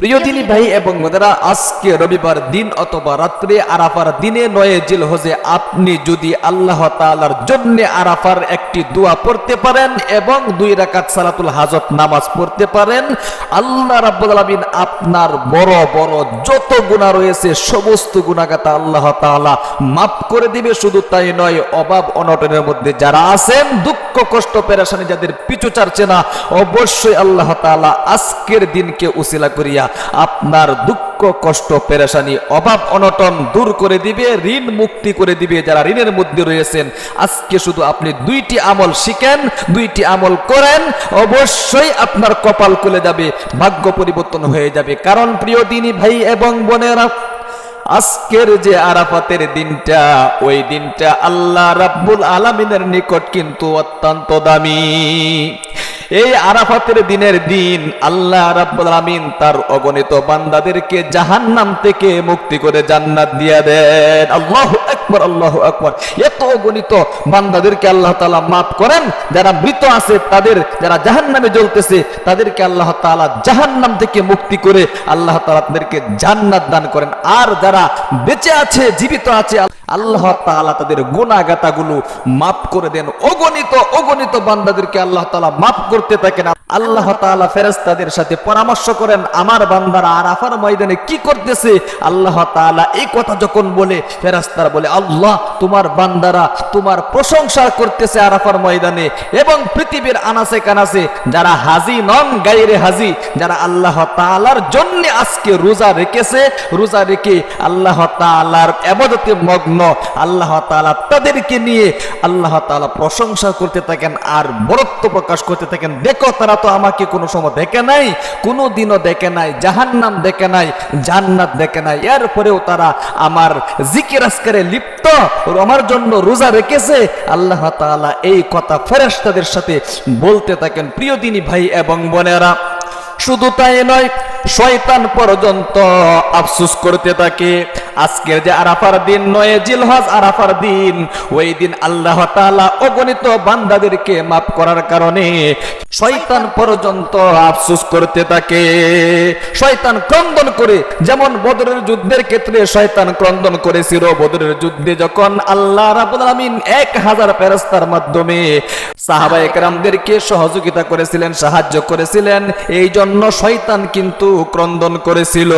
প্রিয় দিনী ভাই এবং বোনেরা আজকে রবিবার দিন অথবা রাত্রে আরাফার দিনে নয়ে জিল হজে আপনি যদি আল্লাহ তাআলার জন্য আরাফার একটি দোয়া পড়তে পারেন এবং দুই রাকাত সালাতুল হাজত নামাজ পড়তে পারেন আল্লাহ রাব্বুল আলামিন আপনার বড় বড় যত গুনাহ রয়েছে সমস্ত গুনাহগাতা আল্লাহ তাআলা মাফ করে দিবে। শুধু তাই নয় অভাব অনটনের মধ্যে যারা আছেন দুঃখ কষ্ট পেরেশানি যাদের পিছু চারছে না অবশ্যই আল্লাহ তাআলা আজকের দিনকে উসিলা করিয়া আপনার দুঃখ, কষ্ট, পেরেশানি, অভাব, অনটন দূর করে দিবে, ঋণ মুক্তি করে দিবে যারা ঋণের মধ্যে রয়েছেন। আজকে শুধু আপনি দুইটি আমল শিখেন, দুইটি আমল করেন, অবশ্যই আপনার কপাল খুলে যাবে, ভাগ্য পরিবর্তন হয়ে যাবে। কারণ প্রিয় দিনী ভাই এবং বোনেরা, আজকের যে আরাফাতের দিনটা, ওই দিনটা আল্লাহ রাব্বুল আলামিনের নিকট কিন্তু অত্যন্ত দামি। এই আরাফাতের দিনের দিন আল্লাহ রাব্বুল আলামিন তার অগণিত বান্দাদেরকে জাহান্নাম থেকে মুক্তি করে জান্নাত দিয়ে দেন। আল্লাহু আকবার আল্লাহু আকবার। এত অগণিত বান্দাদেরকে আল্লাহ তাআলা maaf করেন, যারা মৃত আছে তাদের, যারা জাহান্নামে জ্বলতেছে, তাদেরকে আল্লাহ তাআলা জাহান্নাম থেকে মুক্তি করে আল্লাহ তাআলা তাদেরকে জান্নাত দান করেন। আর যারা বেঁচে আছে, জীবিত আছে, আল্লাহ তাআলা তাদের গুনাহগাতাগুলো maaf করে দেন। অগণিত অগণিত বান্দাদেরকে আল্লাহ তাআলা maaf করতে থাকেন। আল্লাহ তাআলা ফেরেশতাদের সাথে পরামর্শ করেন, আমার বান্দারা আরাফার ময়দানে কি করতেছে? আল্লাহ তাআলা এই কথা যখন বলে, ফেরেশতারা বলে, আল্লাহ, তোমার বান্দারা তোমার প্রশংসা করতেছে আরাফার ময়দানে এবং পৃথিবীর আনাসে কানাসে যারা হাজি নন, গাইরে হাজি, যারা আল্লাহ তাআলার জন্য আজকে রোজা রেখেছে, রোজা রেখে আল্লাহ তাআলার এবাদতে মগ্ন। আল্লাহ তাআলা তাদেরকে নিয়ে আল্লাহ তাআলা প্রশংসা করতে থাকেন আর বরত্ব প্রকাশ করতে থাকেন। দেখো, তারা তো আমাকে কোনো সময় দেখে নাই কোনো দিনও দেখে নাই, জাহান্নাম দেখে নাই, জান্নাত দেখে নাই। এরপরেও তারা আমার জিকির আজকারে লিপ্ত, আমার জন্য রোজা রেখেছে। আল্লাহ তালা এই কথা ফেরেস্তাদের সাথে বলতে থাকেন, প্রিয় দিনী ভাই এবং বোনেরা, শুধু তাই নয় শয়তান পর্যন্ত আফসুস করতে থাকে। আজকের যে আরাফার দিন নয়, জিলহজ আরাফার দিন, ওই দিন আল্লাহ তাআলা অগণিত বান্দাদেরকে মাফ করার কারণে শয়তান পর্যন্ত আফসুস করতে থাকে। শয়তান ক্রন্দন করে, যেমন বদরের যুদ্ধের ক্ষেত্রে শয়তান ক্রন্দন করেছিল, বদরের যুদ্ধে যখন আল্লাহ আলামিন এক হাজার ফেরেশতার মাধ্যমে সাহাবা একরামদেরকে সহযোগিতা করেছিলেন, সাহায্য করেছিলেন এই জন্য শয়তান কিন্তু ক্রন্দন করেছিল।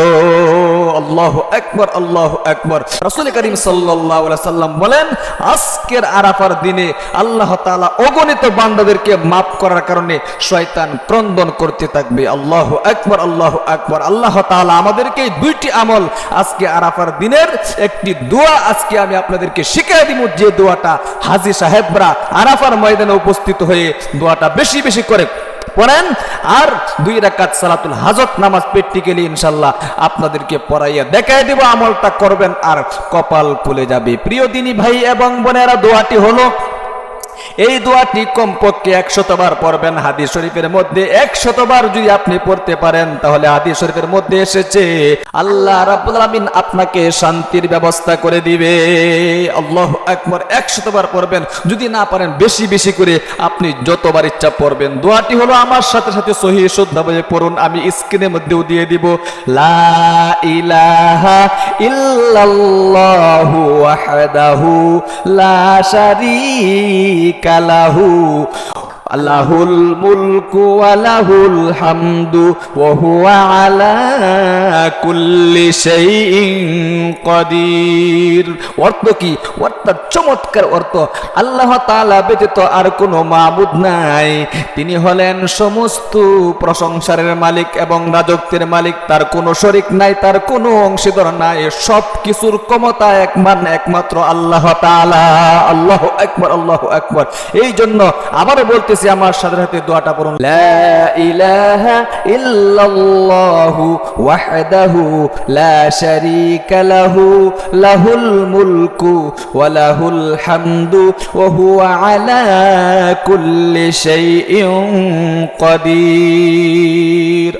আল্লাহ একবার আল্লাহ একবার রাসূল করিম সাল্লাম বলেন, আজকের আরাফার দিনে আল্লাহ তাআলা অগণিত বান্দাদেরকে maaf করার কারণে শয়তান ক্রন্দন করতে থাকবে। আল্লাহ একবার আল্লাহ একবার আল্লাহ তাআলা আমাদেরকে দুইটি আমল আজকে আরাফার দিনের একটি দোয়া আজকে আমি আপনাদেরকে শিখিয়ে দিব, যে দোয়াটা হাজী সাহেবরা আরাফার ময়দানে উপস্থিত হয়ে দোয়াটা বেশি বেশি করে পড়েন। আর দুই রাকাত সালাতুল হাজত নামাজ প্র্যাকটিক্যালি ইনশাল্লাহ আপনাদেরকে পড়াইয়া দেখাই দেব, আমলটা করবেন আর কপাল খুলে যাবে। প্রিয় দিনী ভাই এবং বোনেরা, দোয়াটি হলো এই দোয়াটি কমপক্ষে একশতবার পড়বেন হাদিস শরীফের মধ্যে। একশতবার যদি আপনি পড়তে পারেন, তাহলে হাদিস শরীফের মধ্যে এসেছে, আল্লাহ রাব্বুল আপনাকে শান্তির ব্যবস্থা করে দিবে। আল্লাহ আকবার, একশতবার পড়বেন। যদি না পারেন, বেশি বেশি করে আপনি যতবার ইচ্ছা পড়বেন। দোয়াটি হলো আমার সাথে সাথে সহি শুদ্ধভাবে পড়ুন, আমি স্ক্রিনের মধ্যেও দিয়ে দিব, লা ইলাহা ইল্লাল্লাহু ওয়াহদাহু লা শারীকা লাহু আল্লাহুল মুলকু ওয়ালাহুল হামদু ওয়া হুয়া আলা কুল্লি শাইইন কাদির। অর্থ কি? অর্থাৎ চমৎকার অর্থ, আল্লাহ তাআলা ব্যতীত আর কোনো মাবুদ নাই। তিনি হলেন সমস্ত প্রশংসার মালিক এবং রাজত্বের মালিক, তার কোনো শরিক নাই, তার কোনো অংশীদার নাই সব কিছুর ক্ষমতা একমান, একমাত্র আল্লাহ তাআলা। আল্লাহু আকবার আল্লাহু আকবার। এই জন্য আবারও বলতেছি আমার সাথে সাথে দোয়াটা পড়ুন।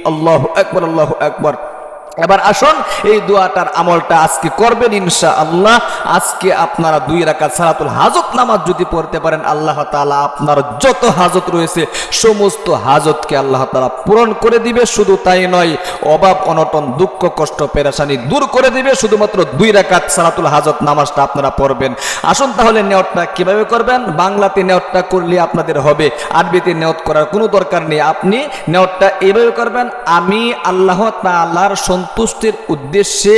আল্লাহু আকবার আল্লাহু আকবার। এবার আসুন, এই দোয়াটার আমলটা আজকে করবেন ইনশা আল্লাহ আজকে আপনারা দুই রাকাত সালাতুল হাজত নামাজ যদি পড়তে পারেন, আল্লাহ তাআলা আপনার যত হাজত রয়েছে, সমস্ত হাজতকে আল্লাহ তাআলা পূরণ করে দিবে। শুধু তাই নয়, অভাব, অনটন, দুঃখ, কষ্ট, পেরেশানি দূর করে দিবে। শুধুমাত্র দুই রাকাত সালাতুল হাজত নামাজটা আপনারা পড়বেন। আসুন তাহলে নেওয়ারটা কীভাবে করবেন? বাংলাতে নেওয়ারটা করলে আপনাদের হবে। আরবিতে নেওয়াত করার কোনো দরকার নেই। আপনি নেওয়ারটা এইভাবে করবেন, আমি আল্লাহ তাআলার সন্তুষ্টির উদ্দেশ্যে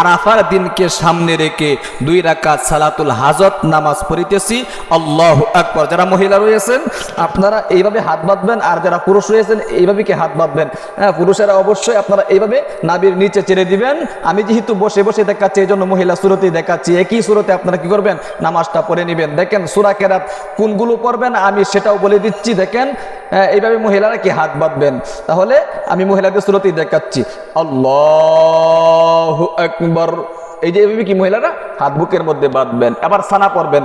আরাফার দিনকে সামনে রেখে দুই রাকাত সালাতুল হাজত নামাজ পড়িতেছি। আল্লাহ আকবর। যারা মহিলা রয়েছেন আপনারা এইভাবে হাত বাঁধবেন আর যারা পুরুষ রয়েছেন এইভাবে কি হাত বাঁধবেন? হ্যাঁ পুরুষেরা অবশ্যই আপনারা এইভাবে নাবির নিচে ছেড়ে দিবেন। আমি যেহেতু বসে বসে দেখাচ্ছি এই জন্য মহিলা সুরতেই দেখাচ্ছি। একই সুরতে আপনারা কি করবেন? নামাজটা পড়ে নেবেন। দেখেন সুরা কেরাত কোনগুলো পড়বেন? আমি সেটাও বলে দিচ্ছি। দেখেন হ্যাঁ, এইভাবে মহিলারা কি হাত বাঁধবেন? তাহলে আমি মহিলাদের সুরতেই দেখাচ্ছি। আল্লাহ একবার এই যে এভাবে কি মহিলারা? হাত বুকের মধ্যে বাঁধবেন আবার সানা পড়বেন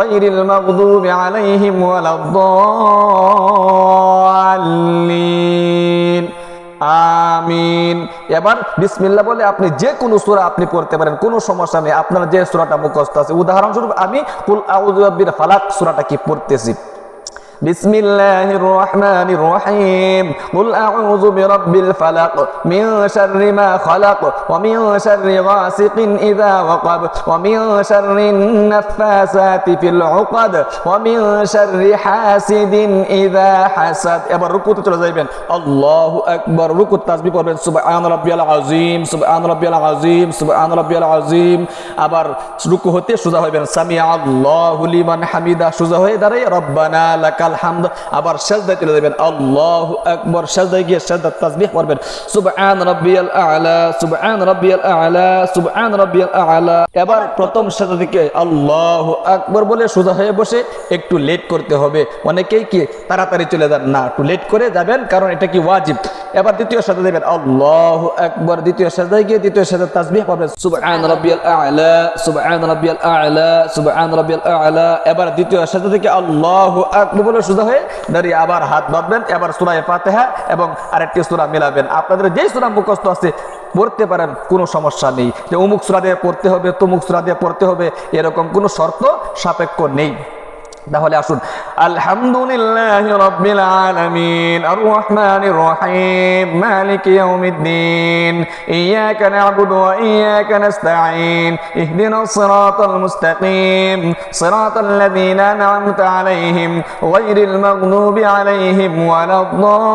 غير المغضوب عليهم ولا الضالين আমিন এবার বিসমিল্লাহ বলে আপনি যে কোনো সূরা আপনি পড়তে পারেন কোনো সমস্যা নেই আপনার যে সূরাটা মুখস্থ আছে উদাহরণস্বরূপ আমি কুল আউযু বির ফালাক সূরাটা কি পড়তেছি بسم الله الرحمن الرحيم قل أعوذ برب الفلق من شر ما خلق ومن شر غاسق إذا وقب ومن شر النفاسات في العقد ومن شر حاسد إذا حسد এবার রুকুতে চলে যাবেন আল্লাহু আকবার রুকুত তাসবিহ পড়বেন সুবহান রাব্বিয়াল আযীম সুবহান রাব্বিয়াল আযীম সুবহান রাব্বিয়াল আযীম আবার রুকু হতে সোজা হইবেন সামিয়া আল্লাহু লিমান হামিদা সোজা হয়ে দাঁড়াই রব্বানা লাকাল হামদ আবার চলে যাবেন আল্লাহু গিয়ে সুবহান রাব্বিয়াল আ'লা, সুবহান রাব্বিয়াল আ'লা, সুবহান রাব্বিয়াল আ'লা। এবার প্রথম থেকে আল্লাহু বলে সোজা হয়ে বসে একটু লেট করতে হবে। অনেকেই কি তাড়াতাড়ি চলে যান? না, একটু লেট করে যাবেন, কারণ এটা কি ওয়াজিব। এবার দ্বিতীয় সাজদা দেবেন। আল্লাহু আকবার, দ্বিতীয় সাজদায় গিয়ে দ্বিতীয় সাজদা তাসবিহ পড়বেন। সুবহান রাব্বিয়াল আ'লা, সুবহান রাব্বিয়াল আ'লা, সুবহান রাব্বিয়াল আ'লা। এবার দ্বিতীয় সাজদা থেকে আল্লাহু আকবার বলে সোজা হয়ে দাঁড়িয়ে আবার হাত বাঁধবেন, এবার সুরায় ফাতেহা এবং আরেকটি সুরা মিলাবেন। আপনাদের যেই সুরা মুখস্থ আছে, পড়তে পারেন, কোনো সমস্যা নেই। যে অমুক সুরা দিয়ে পড়তে হবে, তমুক সুরা দিয়ে পড়তে হবে, এরকম কোনো শর্ত সাপেক্ষ নেই। তাহলে আসুন আলহামদুলিল্লাহ রাব্বিল আলামিন আর রহমানির রহিম মালিক ইয়াউমিদ্দিন ইয়াকা না'বুদু ওয়া ইয়াকা নাস্তাঈন ইহদিনাস সিরাতাল মুস্তাকিম সিরাতাল লাযীনা আন'আমতা আলাইহিম গায়রিল মাগদুবি আলাইহিম ওয়ালাদ-দাল্লিন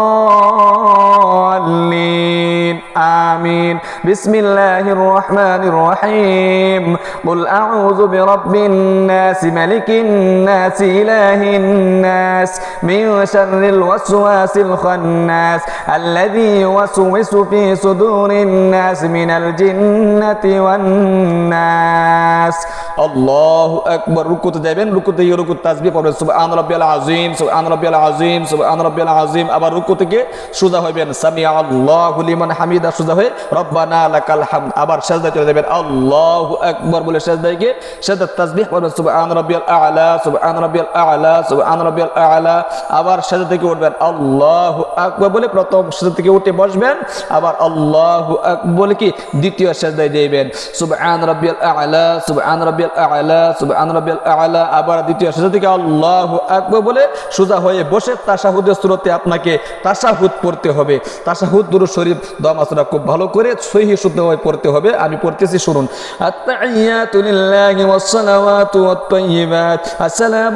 আমিন বিসমিল্লাহির রহমানির রহিম قل أعوذ برب الناس ملك الناس إله الناس من شر الوسواس الخناس الذي يوسوس في صدور الناس من الجنة والناس الله أكبر ركوت যাবেন রুকুতে গিয়ে রুকুত তাসবিহ পড়বেন সুবহান রাব্বিয়াল আযীম সুবহান রাব্বিয়াল আযীম সুবহান রাব্বিয়াল আযীম আবার রুকু থেকে সোজা হইবেন সামিয়া আল্লাহু লিমান হামিদা সোজা হয়ে রব্বানা লাকাল হামদ আবার সাজদা চলে যাবেন আল্লাহু আকবার বলে সাজদায় গিয়ে সাজদা তাসবিহ পড়বেন সুবহান রাব্বিয়াল আ'লা সুবহান আ'লা আবার সাজদা থেকে উঠবেন, আল্লাহু আকবার বলে প্রথম সাজদা থেকে উঠে বসবেন, আবার আল্লাহু বলে কি? দ্বিতীয় সাজদায় যাইবেন, সুবহান রাব্বিয়াল আ'লা শুভ সুবহান রাব্বিয়াল আ'লা শুভ সুবহান রাব্বিয়াল আ'লা, আবার দ্বিতীয় সাজদা থেকে আল্লাহু আকবার বলে সোজা হয়ে বসে তাশাহুদের সুরতে আপনাকে তাশাহুদ পড়তে হবে। তাশাহুদ দুরূদ শরীফ দম আসরা খুব ভালো করে সহিহ শুদ্ধভাবে পড়তে হবে। আমি পড়তেছি, শুনুন আত্তাহিয়াতু লিল্লাহি ওয়াস-সালাওয়াতু ওয়াত-তাইয়্যিবাত, আসসালামু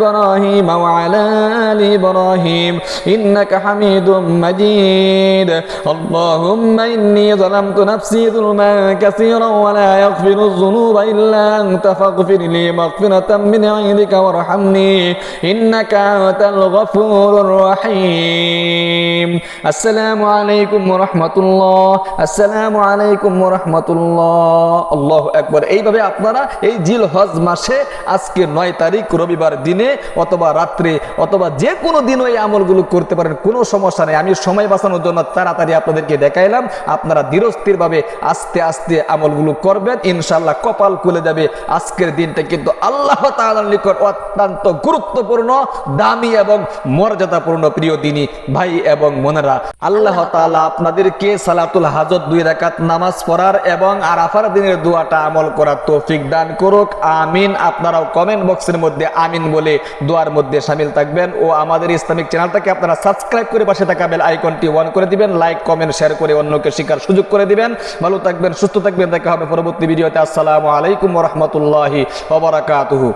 وعلى آل إبراهيم إنك حميد مجيد اللهم إني ظلمت نفسي ظلما كثيرا ولا يغفر الذنوب إلا أنت فاغفر لي مغفرة من عندك وارحمني إنك أنت الغفور الرحيم السلام عليكم ورحمة الله السلام عليكم ورحمة الله الله أكبر এইভাবে আপনারা এই জিল হজ মাসে আজকে নয় তারিখ রবিবার দিনে অথবা রাত্রে, অথবা যে কোনো দিনও এই আমলগুলো করতে পারেন, কোনো সমস্যা নেই। আমি সময় বাঁচানোর জন্য তাড়াতাড়ি আপনাদেরকে দেখাইলাম, আপনারা ধীরস্থিরভাবে আস্তে আস্তে আমলগুলো করবেন ইনশাল্লাহ কপাল খুলে যাবে। আজকের দিনটা কিন্তু আল্লাহ তাআলার নিকট অত্যন্ত গুরুত্বপূর্ণ, দামি এবং মর্যাদাপূর্ণ প্রিয় দিনী ভাই এবং মনেরা আল্লাহ তাআলা আপনাদেরকে সালাতুল হাজত দুই রাকাত নামাজ পড়ার এবং আরাফার দিনের দোয়াটা আমল করার তৌফিক দান করুক। আমিন। আপনারাও কমেন্ট বক্সের মধ্যে আমিন বলে দোয়ার মধ্যে সামিল থাকবেন ও আমাদের ইসলামিক চ্যানেলটাকে আপনারা সাবস্ক্রাইব করে পাশে থাকা বেল আইকনটি অন করে দিবেন লাইক কমেন্ট শেয়ার করে অন্যকে শেখার সুযোগ করে দিবেন। ভালো থাকবেন, সুস্থ থাকবেন, দেখা হবে পরবর্তী ভিডিওতে। আসসালামু আলাইকুম রহমতুল্লাহি ওবরাকাতুহু